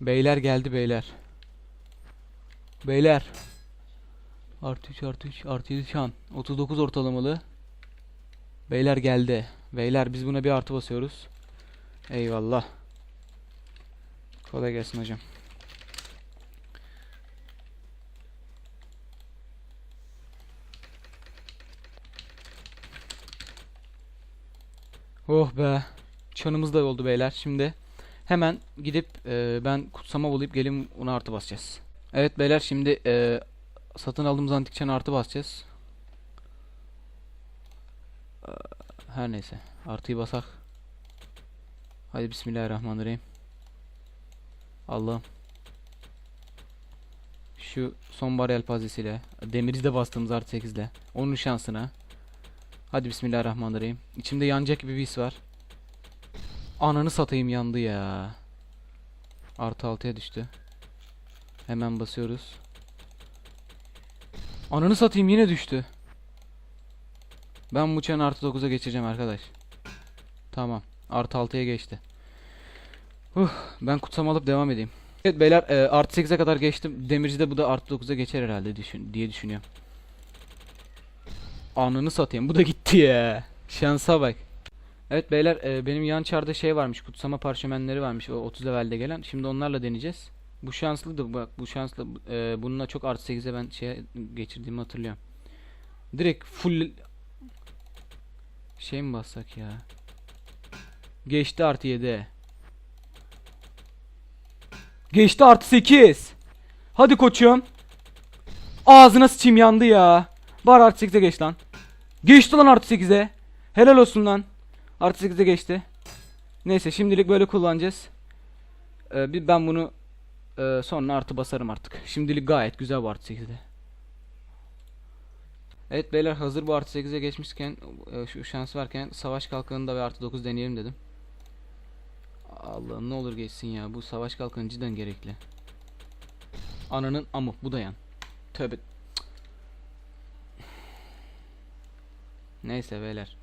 Beyler geldi beyler. Beyler. Artı 3 artı 3 artı 7 şan. 39 ortalamalı. Beyler geldi. Beyler biz buna bir artı basıyoruz. Eyvallah. Kolay gelsin hocam. Oh be. Çanımız da oldu beyler. Şimdi hemen gidip e, ben kutsama bulayıp gelin ona artı basacağız. Evet beyler şimdi e, satın aldığımız antik çana artı basacağız. Her neyse. Artıyı basak. Hadi bismillahirrahmanirrahim. Allah'ım. Şu sonbahar yelpazesiyle. Demiri de bastığımız artı 8 ile. Onun şansına. Hadi bismillahirrahmanirrahim. İçimde yanacak gibi bir his var. Ananı satayım yandı ya. Artı 6'ya düştü. Hemen basıyoruz. Ananı satayım yine düştü. Ben bu çanı artı 9'a geçeceğim arkadaş. Tamam. Artı 6'ya geçti. Huh, ben kutsam alıp devam edeyim. Evet beyler e, artı 8'e kadar geçtim. Demirci'de bu da artı 9'a geçer herhalde düşün, diye düşünüyorum. Ananı satayım. Bu da gitti ya. Şansa bak. Evet beyler e, benim yan çarda şey varmış. Kutsama parşömenleri varmış. O 30 levelde gelen. Şimdi onlarla deneyeceğiz. Bu şanslı da bak bu şanslı. E, bununla çok artı 8'e ben şeye geçirdiğimi hatırlıyorum. Direkt full şey mi bassak ya? Geçti artı 7. Geçti artı 8. Hadi koçum. Ağzına sıçayım yandı ya. Var artı 8'e geç lan. Geçti lan artı 8'e. Helal olsun lan. Artı 8'e geçti. Neyse şimdilik böyle kullanacağız. Ee, bir ben bunu e, sonra artı basarım artık. Şimdilik gayet güzel bu artı 8'de. Evet beyler hazır bu artı 8'e geçmişken e, şu şans varken savaş kalkanında ve artı 9 deneyelim dedim. Allah'ım ne olur geçsin ya. Bu savaş kalkanı cidden gerekli. Ananın amı bu da yan. Tövbe. Neyse beyler.